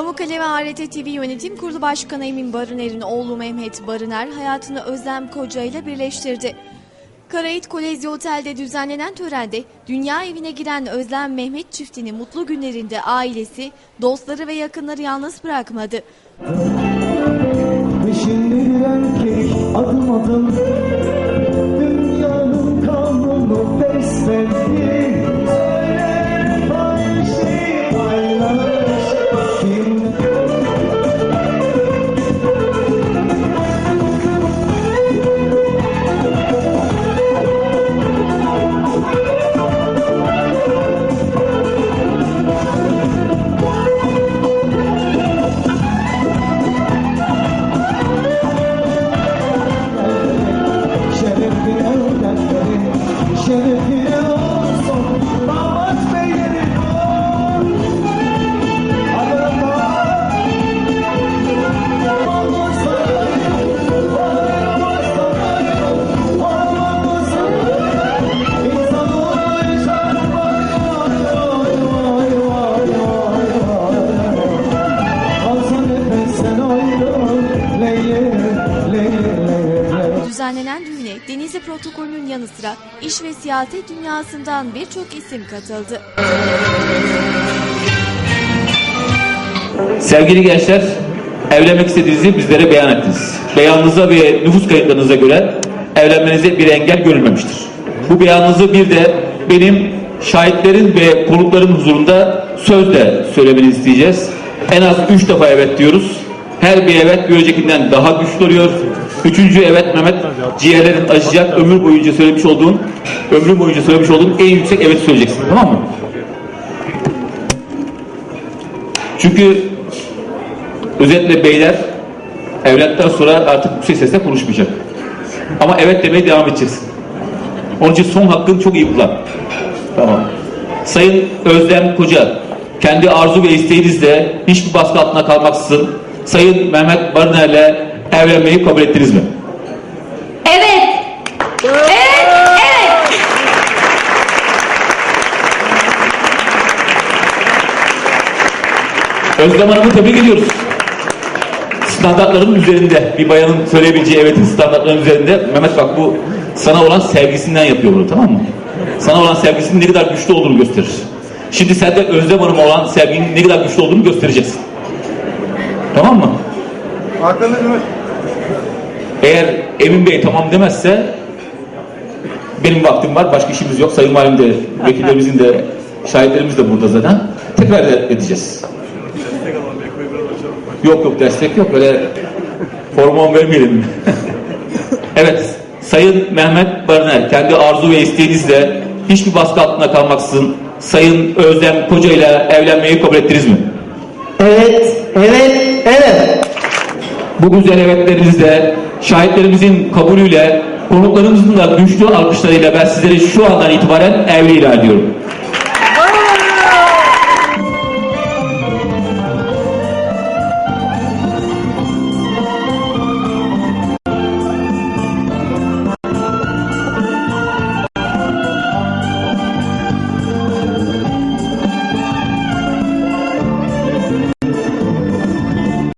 Çanakkale ve ART TV Yönetim Kurulu Başkanı Emin Barıner'in oğlu Mehmet Barıner hayatını Özlem Koca ile birleştirdi. Karayit Kolezi Otel'de düzenlenen törende dünya evine giren Özlem Mehmet çiftini mutlu günlerinde ailesi, dostları ve yakınları yalnız bırakmadı. Peşinden keyif adım adım Düzenlenen düğüne Denizli protokolünün yanı sıra iş ve siyaset dünyasından birçok isim katıldı. Sevgili gençler, evlenmek istediğinizi bizlere beyan ettiniz. Beyanınıza ve nüfus kayıtlarınıza göre evlenmenize bir engel görülmemiştir. Bu beyanınızı bir de benim şahitlerin ve konukların huzurunda sözle söylemeni isteyeceğiz. En az üç defa evet diyoruz. Her bir evet bir öncekinden daha güçlü oluyor. Üçüncü evet Mehmet ciğerlerin acıyacak ömür boyunca söylemiş olduğun ömrün boyunca söylemiş olduğun en yüksek evet söyleyeceksin tamam mı? Çünkü özetle beyler evlendikten sonra artık yüksek sesle konuşmayacak. Ama evet demeye devam edeceksin. Onun için son hakkını çok iyi kullan. Tamam. Sayın Özlem Koca, kendi arzu ve isteğinizle hiçbir baskı altında kalmaksızın Sayın Mehmet Barıner'le evlenmeyi kabul ettiniz mi? Evet. Evet, evet. Özlem Hanım'ı tebrik ediyoruz. Standartların üzerinde, bir bayanın söyleyebileceği evetin standartlarının üzerinde. Mehmet bak bu sana olan sevgisinden yapıyor bunu tamam mı? Sana olan sevgisinin ne kadar güçlü olduğunu gösterir. Şimdi sen de Özlem Hanım'a olan sevginin ne kadar güçlü olduğunu göstereceksin. Tamam mı? Hakan Ümit. Eğer Emin Bey tamam demezse benim vaktim var, başka işimiz yok. Sayın Valim de, vekillerimizin de, şahitlerimiz de burada zaten. Tekrar edeceğiz. Yok yok destek yok öyle hormon vermeyelim. evet Sayın Mehmet Barıner kendi arzu ve isteğinizle hiçbir baskı altında kalmaksızın Sayın Özlem Koca ile evlenmeyi kabul ettiniz mi? Evet, evet, evet. Bu güzel evetlerinizle şahitlerimizin kabulüyle konuklarımızın da güçlü alkışlarıyla ben sizleri şu andan itibaren evli ilan ediyorum.